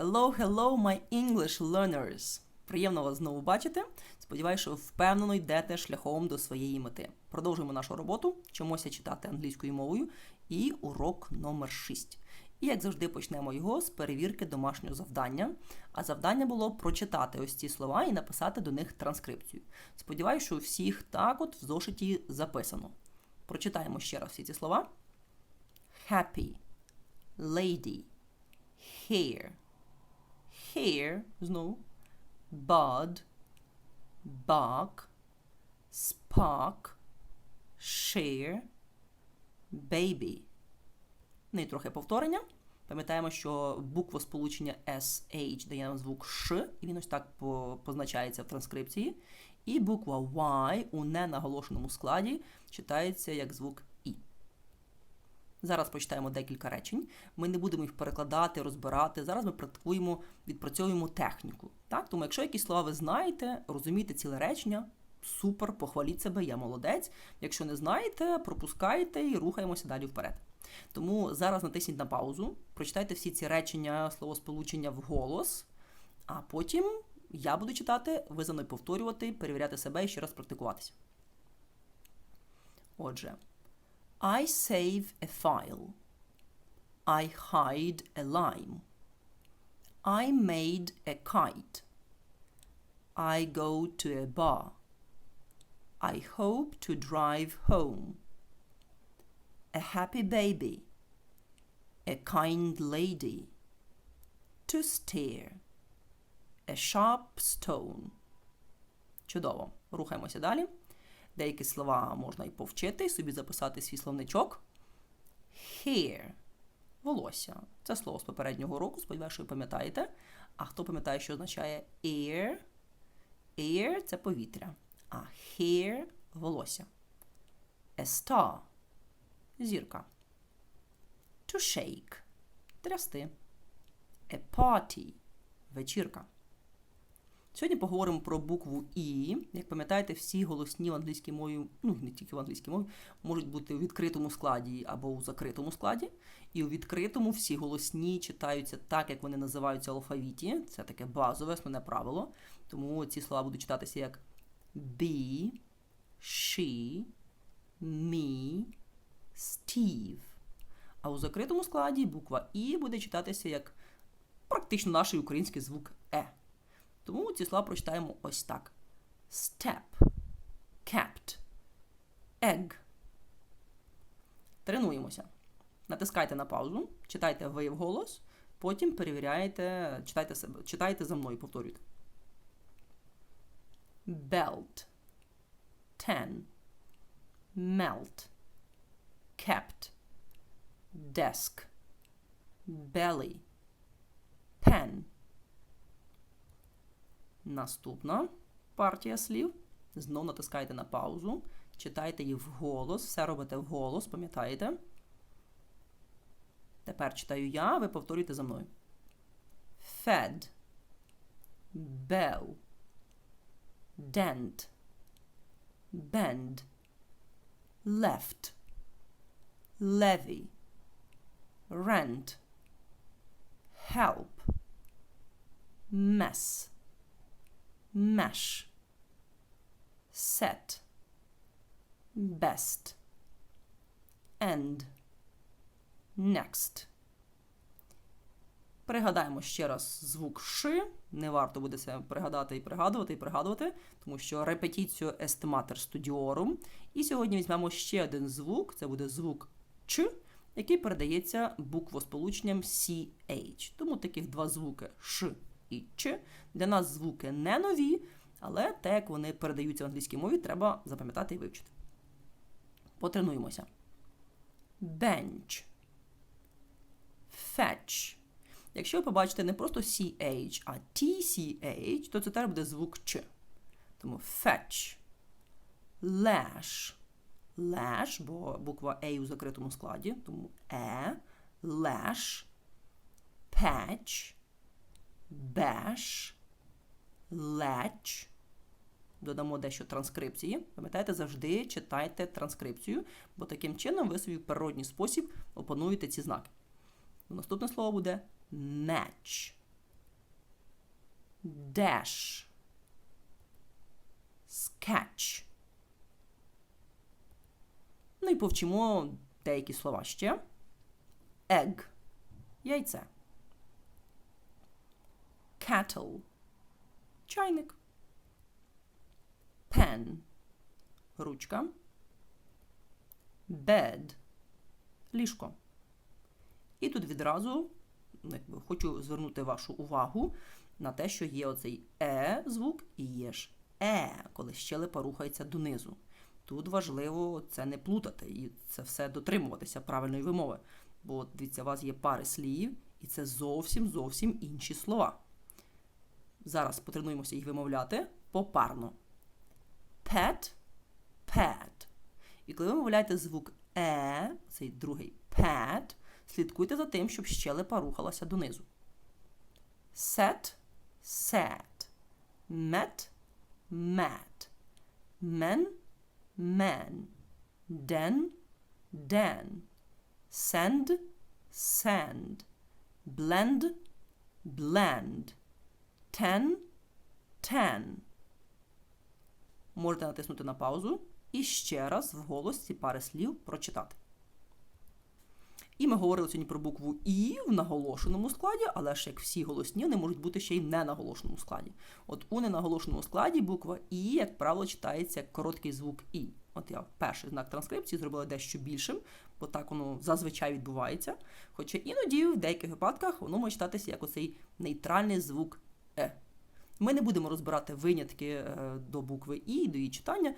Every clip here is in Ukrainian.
Hello, hello, my English learners! Приємно вас знову бачити. Сподіваюся, що впевнено йдете шляхом до своєї мети. Продовжуємо нашу роботу, вчимося читати англійською мовою і урок номер 6. І як завжди почнемо його з перевірки домашнього завдання. А завдання було прочитати ось ці слова і написати до них транскрипцію. Сподіваюся, що у всіх так от в зошиті записано. Прочитаємо ще раз всі ці слова. Happy, lady, hair, hair, знову, bud, bug, spark, share, baby. Ну і трохи повторення. Пам'ятаємо, що буква сполучення SH дає нам звук Ш, і він ось так позначається в транскрипції. І буква Y у ненаголошеному складі читається як звук. Зараз прочитаємо декілька речень. Ми не будемо їх перекладати, розбирати. Зараз ми практикуємо, відпрацьовуємо техніку. Так? Тому, якщо якісь слова ви знаєте, розумієте ціле речення, супер, похваліть себе, я молодець. Якщо не знаєте, пропускайте і рухаємося далі вперед. Тому зараз натисніть на паузу, прочитайте всі ці речення, словосполучення вголос, а потім я буду читати, ви за мною повторювати, перевіряти себе і ще раз практикуватися. Отже, I save a file. I hide a lime. I made a kite. I go to a bar. I hope to drive home. A happy baby. A kind lady. To stare. A sharp stone. Чудово. Рухаємося далі. Деякі слова можна і повчити, і собі записати свій словничок. Hair. Волосся. Це слово з попереднього року, сподіваюся, що ви пам'ятаєте. А хто пам'ятає, що означає air? Air – це повітря. А hair – волосся. A star – зірка. To shake – трясти. A party – вечірка. Сьогодні поговоримо про букву І. Як пам'ятаєте, всі голосні в англійській мові, ну не тільки в англійській мові, можуть бути у відкритому складі або у закритому складі. І у відкритому всі голосні читаються так, як вони називаються в алфавіті. Це таке базове основне правило. Тому ці слова будуть читатися як be, she, me, Steve. А у закритому складі буква І буде читатися як практично наш український звук Е. Тому ці слова прочитаємо ось так: step, kept, egg. Тренуємося. Натискайте на паузу, читайте ви вголос, потім перевіряєте, читайте себе, читайте за мною, повторюйте. Belt, ten, melt, kept, desk, belly, pen. Наступна партія слів. Знов натискайте на паузу, читайте їх вголос, все робите вголос, пам'ятаєте? Тепер читаю я, ви повторюйте за мною. Fed, bell, dent, bend, left, levy, rent, help, mess mesh, set, best, end, next. Пригадаємо ще раз звук Ш. Не варто буде це пригадати і пригадувати, і пригадувати, тому що репетицію естиматор студіорум. І сьогодні візьмемо ще один звук, це буде звук Ч, який передається буквосполученням CH. Тому таких два звуки Ш і Ч. Для нас звуки не нові, але те, як вони передаються в англійській мові, треба запам'ятати і вивчити. Потренуємося. Bench. Fetch. Якщо ви побачите не просто CH, а TCH, то це теж буде звук Ч. Тому fetch. Lash. Lash, бо буква A у закритому складі, тому E. Lash. Patch bash, latch. Додамо дещо транскрипції. Пам'ятаєте, завжди читайте транскрипцію, бо таким чином ви собі в природній спосіб опануєте ці знаки. Наступне слово буде match. dash, sketch. Ну і повчимо деякі слова ще. Egg – яйце. Kettle – чайник. Pen – ручка. Bed – ліжко. І тут відразу ну, якби, хочу звернути вашу увагу на те, що є оцей е звук і є ж е, коли щелепа рухається донизу. Тут важливо це не плутати і це все дотримуватися правильної вимови. Бо дивіться, у вас є пари слів, і це зовсім зовсім інші слова. Зараз потренуємося їх вимовляти попарно. Pet, pet. І коли ви вимовляєте звук е, цей другий pet, слідкуйте за тим, щоб щелепа рухалася донизу. Set, set. Met, met. Men, men. Den, den. Send, send. Blend, blend. Ten, ten. Можете натиснути на паузу і ще раз вголос ці пари слів прочитати. І ми говорили сьогодні про букву І в наголошеному складі, але ж як всі голосні, вони можуть бути ще й в ненаголошеному складі. От у ненаголошеному складі буква І, як правило, читається як короткий звук І. От я перший знак транскрипції зробила дещо більшим, бо так воно зазвичай відбувається. Хоча іноді в деяких випадках воно може читатися як оцей нейтральний звук Е. Ми не будемо розбирати винятки е, до букви І, до її читання.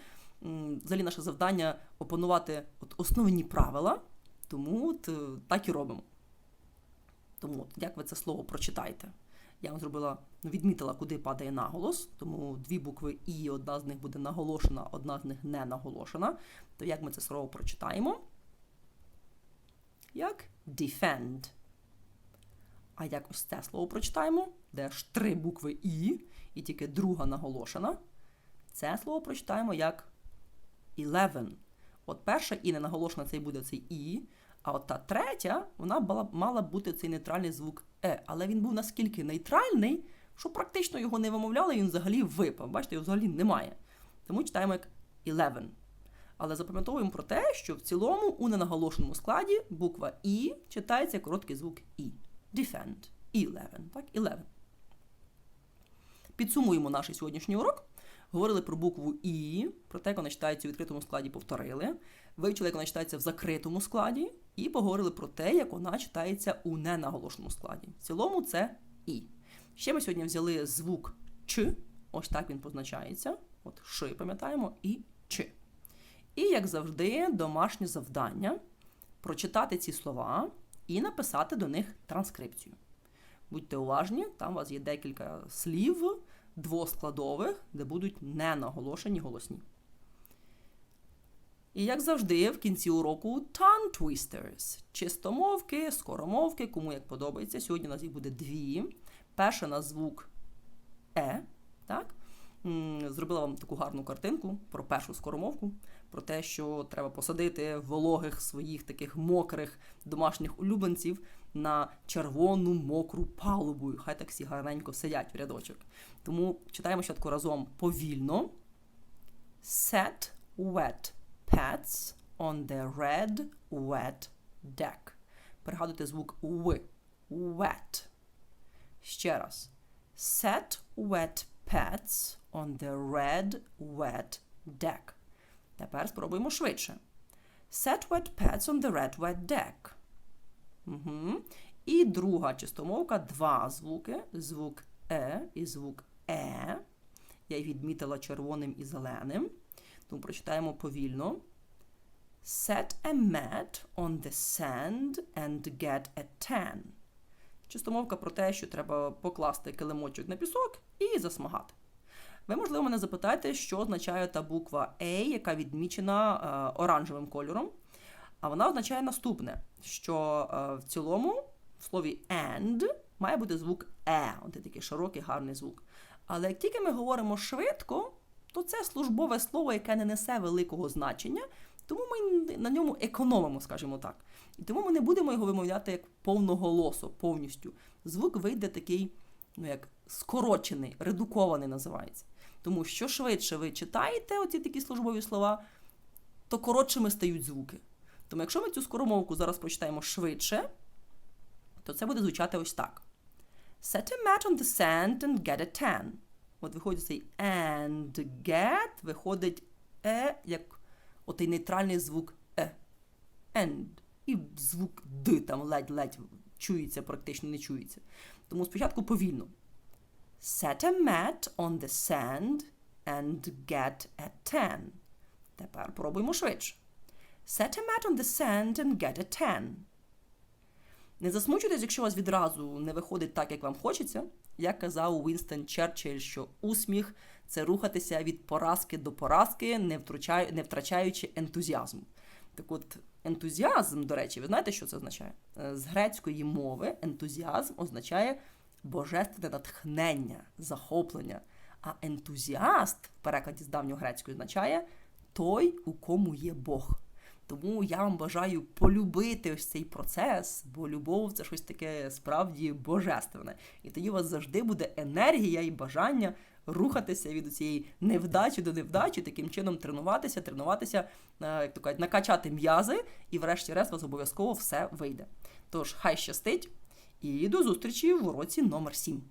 Взагалі, наше завдання опанувати от основні правила, тому от, е, так і робимо. Тому, от, як ви це слово прочитаєте? Я вам зробила, ну, відмітила, куди падає наголос, тому дві букви І, одна з них буде наголошена, одна з них не наголошена. То як ми це слово прочитаємо? Як defend. А як ось це слово прочитаємо, де ж три букви І, і тільки друга наголошена. Це слово прочитаємо як eleven. От перша І не наголошена, це і буде цей І. А от та третя, вона була, мала бути цей нейтральний звук Е. Але він був наскільки нейтральний, що практично його не вимовляли, він взагалі випав. Бачите, його взагалі немає. Тому читаємо як eleven. Але запам'ятовуємо про те, що в цілому у ненаголошеному складі буква І читається короткий звук І. Defend. Eleven. Так, eleven. Підсумуємо наш сьогоднішній урок. Говорили про букву І, про те, як вона читається у відкритому складі, повторили. Вивчили, як вона читається в закритому складі, і поговорили про те, як вона читається у ненаголошеному складі. В цілому це І. Ще ми сьогодні взяли звук Ч, ось так він позначається. От Ши, пам'ятаємо, і Ч. І, як завжди, домашнє завдання прочитати ці слова і написати до них транскрипцію. Будьте уважні, там у вас є декілька слів двоскладових, де будуть ненаголошені голосні. І як завжди, в кінці уроку tongue twisters. Чистомовки, скоромовки, кому як подобається. Сьогодні у нас їх буде дві. Перша на звук Е. Так? Зробила вам таку гарну картинку про першу скоромовку, про те, що треба посадити вологих своїх таких мокрих домашніх улюбленців на червону мокру палубу. Хай так всі гарненько сидять в рядочок. Тому читаємо спочатку разом повільно. Set wet pets on the red wet deck. Пригадуйте звук В. Wet. Ще раз. Set wet pets on the red wet deck. Тепер спробуємо швидше. Set wet pets on the red wet deck. Угу. І друга чистомовка, два звуки. Звук Е і звук Е. Я їх відмітила червоним і зеленим. Тому прочитаємо повільно. Set a mat on the sand and get a tan. Чистомовка про те, що треба покласти килимочок на пісок і засмагати. Ви, можливо, мене запитаєте, що означає та буква A, яка відмічена е, оранжевим кольором. А вона означає наступне: що е, в цілому в слові and має бути звук е, от такий широкий, гарний звук. Але як тільки ми говоримо швидко, то це службове слово, яке не несе великого значення, тому ми на ньому економимо, скажімо так. І тому ми не будемо його вимовляти як повноголосо, повністю. Звук вийде такий, ну як скорочений, редукований називається. Тому що швидше ви читаєте оці такі службові слова, то коротшими стають звуки. Тому якщо ми цю скоромовку зараз прочитаємо швидше, то це буде звучати ось так. Set a mat on the sand and get a tan. От виходить цей and get, виходить е, як отий нейтральний звук е. And. І звук д там ледь-ледь чується, практично не чується. Тому спочатку повільно. Set a mat on the sand and get a tan. Тепер пробуємо швидше. Set a mat on the sand and get a tan. Не засмучуйтесь, якщо у вас відразу не виходить так, як вам хочеться. Як казав Уінстон Черчилль, що усміх це рухатися від поразки до поразки, не, втручаю, не втрачаючи ентузіазму. Так от, ентузіазм, до речі, ви знаєте, що це означає? Е, З грецької мови ентузіазм означає божественне натхнення, захоплення. А ентузіаст в перекладі з давньогрецької означає той, у кому є Бог. Тому я вам бажаю полюбити ось цей процес, бо любов це щось таке справді божественне. І тоді у вас завжди буде енергія і бажання рухатися від цієї невдачі до невдачі, таким чином тренуватися, тренуватися, е, як то кажуть, накачати м'язи, і врешті-решт у вас обов'язково все вийде. Тож, хай щастить, і до зустрічі в уроці номер 7.